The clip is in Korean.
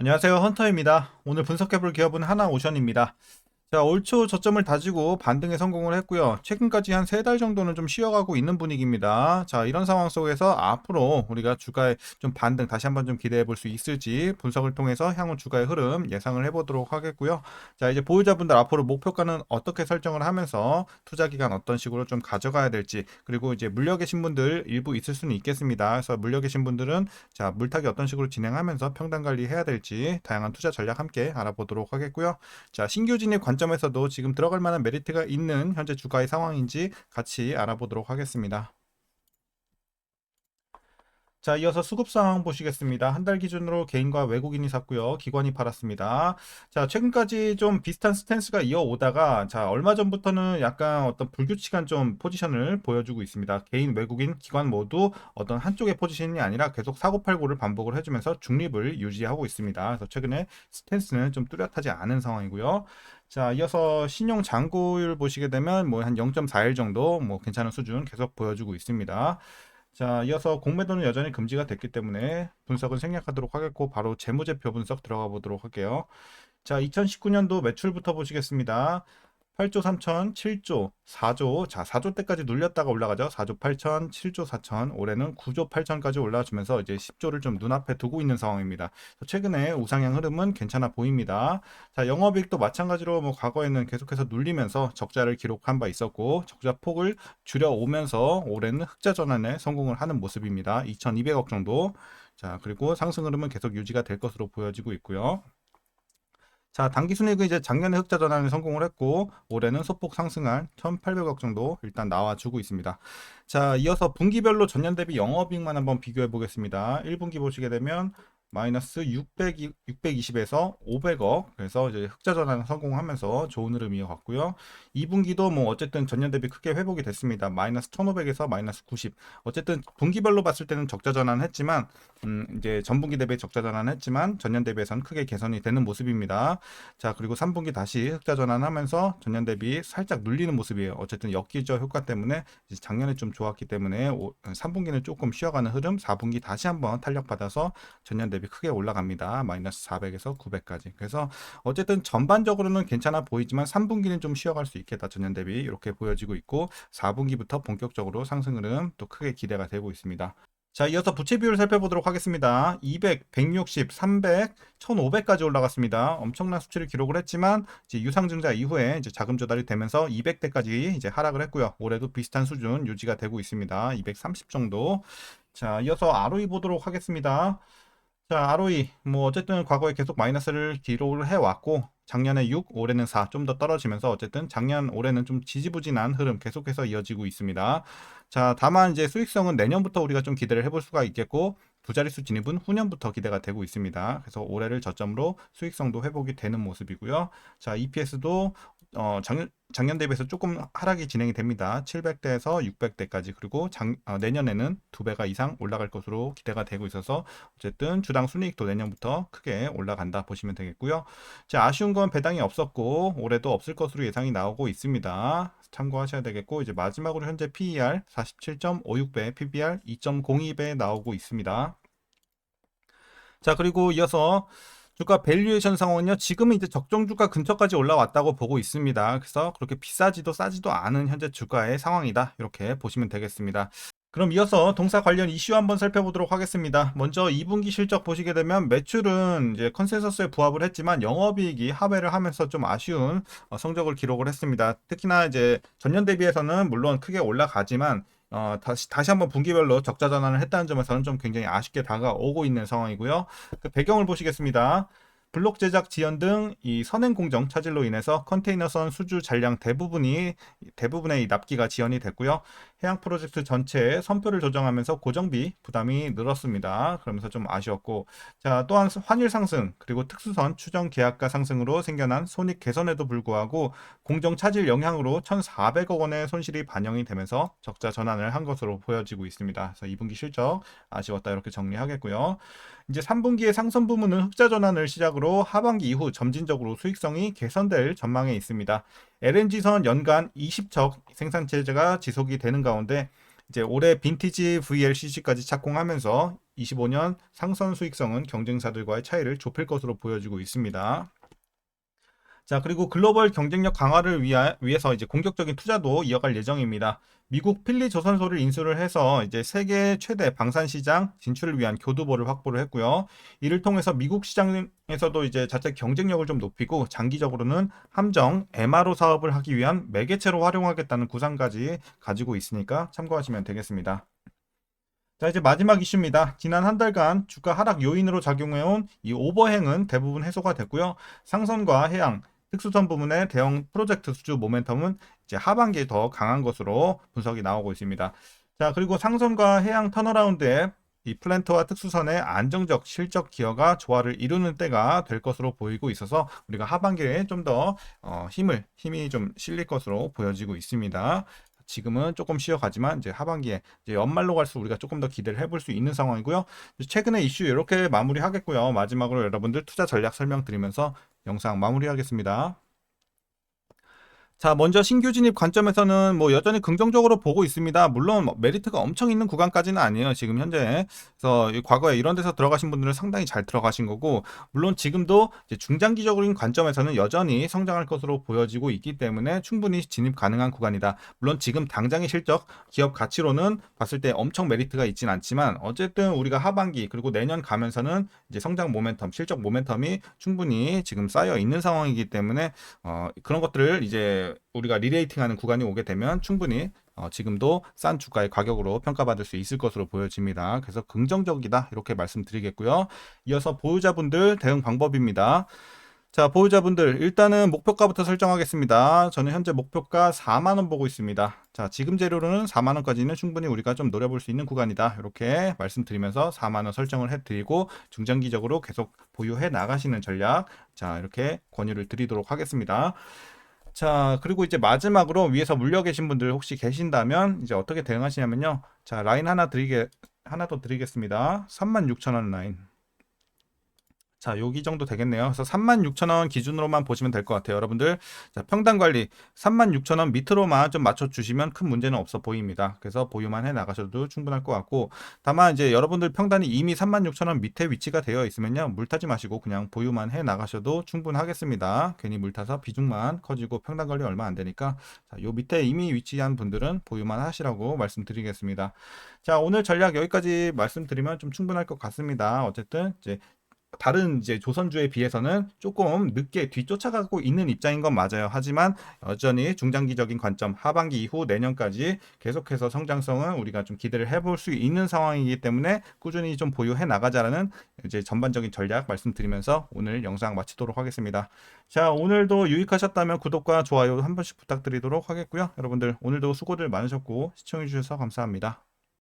안녕하세요. 헌터입니다. 오늘 분석해볼 기업은 하나오션입니다. 자, 올 초 저점을 다지고 반등에 성공을 했고요. 최근까지 한 세 달 정도는 좀 쉬어가고 있는 분위기입니다. 자, 이런 상황 속에서 앞으로 우리가 주가의 좀 반등 다시 한번 좀 기대해 볼 수 있을지 분석을 통해서 향후 주가의 흐름 예상을 해보도록 하겠고요. 자, 이제 보유자분들 앞으로 목표가는 어떻게 설정을 하면서 투자 기간 어떤 식으로 좀 가져가야 될지 그리고 이제 물려 계신 분들 일부 있을 수는 있겠습니다. 그래서 물려 계신 분들은 자, 물타기 어떤 식으로 진행하면서 평단 관리해야 될지 다양한 투자 전략 함께 알아보도록 하겠고요. 자, 신규 진입 관 점에서도 지금 들어갈 만한 메리트가 있는 현재 주가의 상황인지 같이 알아보도록 하겠습니다. 자, 이어서 수급 상황 보시겠습니다. 한 달 기준으로 개인과 외국인이 샀고요. 기관이 팔았습니다. 자, 최근까지 좀 비슷한 스탠스가 이어오다가 자, 얼마 전부터는 약간 어떤 불규칙한 좀 포지션을 보여주고 있습니다. 개인, 외국인, 기관 모두 어떤 한쪽의 포지션이 아니라 계속 사고팔고를 반복을 해주면서 중립을 유지하고 있습니다. 그래서 최근에 스탠스는 좀 뚜렷하지 않은 상황이고요. 자, 이어서 신용 잔고율 보시게 되면 뭐 한 0.41 정도 뭐 괜찮은 수준 계속 보여주고 있습니다. 자, 이어서 공매도는 여전히 금지가 됐기 때문에 분석은 생략하도록 하겠고 바로 재무제표 분석 들어가 보도록 할게요. 자, 2019년도 매출부터 보시겠습니다. 8조 3천, 7조, 4조, 자 4조 때까지 눌렸다가 올라가죠. 4조 8천, 7조 4천, 올해는 9조 8천까지 올라주면서 이제 10조를 좀 눈앞에 두고 있는 상황입니다. 최근에 우상향 흐름은 괜찮아 보입니다. 자 영업이익도 마찬가지로 뭐 과거에는 계속해서 눌리면서 적자를 기록한 바 있었고 적자 폭을 줄여오면서 올해는 흑자 전환에 성공을 하는 모습입니다. 2,200억 정도. 자 그리고 상승 흐름은 계속 유지가 될 것으로 보여지고 있고요. 자, 단기 순이익은 이제 작년에 흑자 전환에 성공을 했고 올해는 소폭 상승한 1,800억 정도 일단 나와주고 있습니다. 자, 이어서 분기별로 전년 대비 영업이익만 한번 비교해 보겠습니다. 1분기 보시게 되면 마이너스 600, 620에서 500억 그래서 이제 흑자 전환 성공하면서 좋은 흐름 이어갔고요. 2분기도 뭐 어쨌든 전년 대비 크게 회복이 됐습니다. 마이너스 1500에서 마이너스 90 어쨌든 분기별로 봤을 때는 적자 전환했지만 음 이제 전분기 대비 적자 전환했지만 전년 대비해서는 크게 개선이 되는 모습입니다. 자 그리고 3분기 다시 흑자 전환하면서 전년 대비 살짝 눌리는 모습이에요. 어쨌든 역기저 효과 때문에 작년에 좀 좋았기 때문에 3분기는 조금 쉬어가는 흐름 4분기 다시 한번 탄력받아서 전년 대비 대비 크게 올라갑니다. 마이너스 400에서 900까지. 그래서 어쨌든 전반적으로는 괜찮아 보이지만 3분기는 좀 쉬어갈 수 있겠다. 전년 대비 이렇게 보여지고 있고 4분기부터 본격적으로 상승 흐름 또 크게 기대가 되고 있습니다. 자, 이어서 부채 비율 살펴보도록 하겠습니다. 200, 160, 300, 1500까지 올라갔습니다. 엄청난 수치를 기록을 했지만 이제 유상증자 이후에 이제 자금 조달이 되면서 200대까지 이제 하락을 했고요. 올해도 비슷한 수준 유지가 되고 있습니다. 230 정도. 자, 이어서 ROE 보도록 하겠습니다. 자, ROE 뭐 어쨌든 과거에 계속 마이너스를 기록을 해왔고 작년에 6, 올해는 4, 좀 더 떨어지면서 어쨌든 작년, 올해는 좀 지지부진한 흐름 계속해서 이어지고 있습니다. 자, 다만 이제 수익성은 내년부터 우리가 좀 기대를 해볼 수가 있겠고 두 자릿수 진입은 후년부터 기대가 되고 있습니다. 그래서 올해를 저점으로 수익성도 회복이 되는 모습이고요. 자, EPS도 어, 작년, 작년 대비해서 조금 하락이 진행이 됩니다. 700대에서 600대까지 그리고 작, 어, 내년에는 두 배가 이상 올라갈 것으로 기대가 되고 있어서 어쨌든 주당 순이익도 내년부터 크게 올라간다 보시면 되겠고요. 자, 아쉬운 건 배당이 없었고 올해도 없을 것으로 예상이 나오고 있습니다. 참고하셔야 되겠고 이제 마지막으로 현재 PER 47.56배, PBR 2.02배 나오고 있습니다. 자, 그리고 이어서 주가 밸류에이션 상황은요. 지금은 이제 적정 주가 근처까지 올라왔다고 보고 있습니다. 그래서 그렇게 비싸지도 싸지도 않은 현재 주가의 상황이다. 이렇게 보시면 되겠습니다. 그럼 이어서 동사 관련 이슈 한번 살펴보도록 하겠습니다. 먼저 2분기 실적 보시게 되면 매출은 이제 컨센서스에 부합을 했지만 영업이익이 하회를 하면서 좀 아쉬운 어, 성적을 기록을 했습니다. 특히나 이제 전년 대비해서는 물론 크게 올라가지만 어, 다시, 다시 한번 분기별로 적자 전환을 했다는 점에서는 좀 굉장히 아쉽게 다가오고 있는 상황이고요. 그 배경을 보시겠습니다. 블록 제작 지연 등 이 선행 공정 차질로 인해서 컨테이너선 수주 잔량 대부분이 대부분의 납기가 지연이 됐고요. 해양 프로젝트 전체에 선표를 조정하면서 고정비 부담이 늘었습니다. 그러면서 좀 아쉬웠고 자 또한 환율 상승 그리고 특수선 추정 계약가 상승으로 생겨난 손익 개선에도 불구하고 공정 차질 영향으로 1,400억 원의 손실이 반영이 되면서 적자 전환을 한 것으로 보여지고 있습니다. 그래서 2분기 실적 아쉬웠다 이렇게 정리하겠고요. 이제 3분기의 상선 부문은 흑자 전환을 시작으로 하반기 이후 점진적으로 수익성이 개선될 전망에 있습니다. LNG선 연간 20척 생산 체제가 지속이 되는 가운데 이제 올해 빈티지 VLCC까지 착공하면서 25년 상선 수익성은 경쟁사들과의 차이를 좁힐 것으로 보여지고 있습니다. 자, 그리고 글로벌 경쟁력 강화를 위하, 위해서 이제 공격적인 투자도 이어갈 예정입니다. 미국 필리 조선소를 인수를 해서 이제 세계 최대 방산 시장 진출을 위한 교두보를 확보를 했고요. 이를 통해서 미국 시장에서도 이제 자체 경쟁력을 좀 높이고 장기적으로는 함정 MRO 사업을 하기 위한 매개체로 활용하겠다는 구상까지 가지고 있으니까 참고하시면 되겠습니다. 자, 이제 마지막 이슈입니다. 지난 한 달간 주가 하락 요인으로 작용해온 이 오버행은 대부분 해소가 됐고요. 상선과 해양, 특수선 부문의 대형 프로젝트 수주 모멘텀은 이제 하반기에 더 강한 것으로 분석이 나오고 있습니다. 자, 그리고 상선과 해양 턴어라운드에 이 플랜트와 특수선의 안정적 실적 기여가 조화를 이루는 때가 될 것으로 보이고 있어서 우리가 하반기에 좀더 어, 힘을 힘이 좀 실릴 것으로 보여지고 있습니다. 지금은 조금 쉬어가지만 이제 하반기에 이제 연말로 갈수록 우리가 조금 더 기대를 해볼 수 있는 상황이고요. 최근에 이슈 이렇게 마무리하겠고요. 마지막으로 여러분들 투자 전략 설명드리면서 영상 마무리하겠습니다. 자, 먼저 신규 진입 관점에서는 뭐 여전히 긍정적으로 보고 있습니다. 물론 뭐 메리트가 엄청 있는 구간까지는 아니에요. 지금 현재. 그래서 이 과거에 이런 데서 들어가신 분들은 상당히 잘 들어가신 거고, 물론 지금도 중장기적인 관점에서는 여전히 성장할 것으로 보여지고 있기 때문에 충분히 진입 가능한 구간이다. 물론 지금 당장의 실적, 기업 가치로는 봤을 때 엄청 메리트가 있진 않지만 어쨌든 우리가 하반기 그리고 내년 가면서는 이제 성장 모멘텀, 실적 모멘텀이 충분히 지금 쌓여 있는 상황이기 때문에 어, 그런 것들을 이제 우리가 리레이팅하는 구간이 오게 되면 충분히 어, 지금도 싼 주가의 가격으로 평가받을 수 있을 것으로 보여집니다. 그래서 긍정적이다 이렇게 말씀드리겠고요. 이어서 보유자분들 대응 방법입니다. 자, 보유자분들 일단은 목표가부터 설정하겠습니다. 저는 현재 목표가 4만 원 보고 있습니다. 자, 지금 재료로는 4만 원까지는 충분히 우리가 좀 노려볼 수 있는 구간이다. 이렇게 말씀드리면서 4만 원 설정을 해 드리고 중장기적으로 계속 보유해 나가시는 전략 자, 이렇게 권유를 드리도록 하겠습니다. 자, 그리고 이제 마지막으로 위에서 물려 계신 분들 혹시 계신다면 이제 어떻게 대응하시냐면요. 자, 라인 하나 드리게 하나 더 드리겠습니다. 36,000원 라인. 자, 여기 정도 되겠네요. 그래서 36,000원 기준으로만 보시면 될 것 같아요. 여러분들. 자, 평단 관리 36,000원 밑으로만 좀 맞춰 주시면 큰 문제는 없어 보입니다. 그래서 보유만 해 나가셔도 충분할 것 같고 다만 이제 여러분들 평단이 이미 36,000원 밑에 위치가 되어 있으면요. 물 타지 마시고 그냥 보유만 해 나가셔도 충분하겠습니다. 괜히 물 타서 비중만 커지고 평단 관리 얼마 안 되니까 자, 요 밑에 이미 위치한 분들은 보유만 하시라고 말씀드리겠습니다. 자, 오늘 전략 여기까지 말씀드리면 좀 충분할 것 같습니다. 어쨌든 이제 다른 이제 조선주에 비해서는 조금 늦게 뒤쫓아가고 있는 입장인 건 맞아요. 하지만 여전히 중장기적인 관점 하반기 이후 내년까지 계속해서 성장성은 우리가 좀 기대를 해볼 수 있는 상황이기 때문에 꾸준히 좀 보유해 나가자라는 이제 전반적인 전략 말씀드리면서 오늘 영상 마치도록 하겠습니다. 자 오늘도 유익하셨다면 구독과 좋아요 한 번씩 부탁드리도록 하겠고요. 여러분들 오늘도 수고들 많으셨고 시청해 주셔서 감사합니다.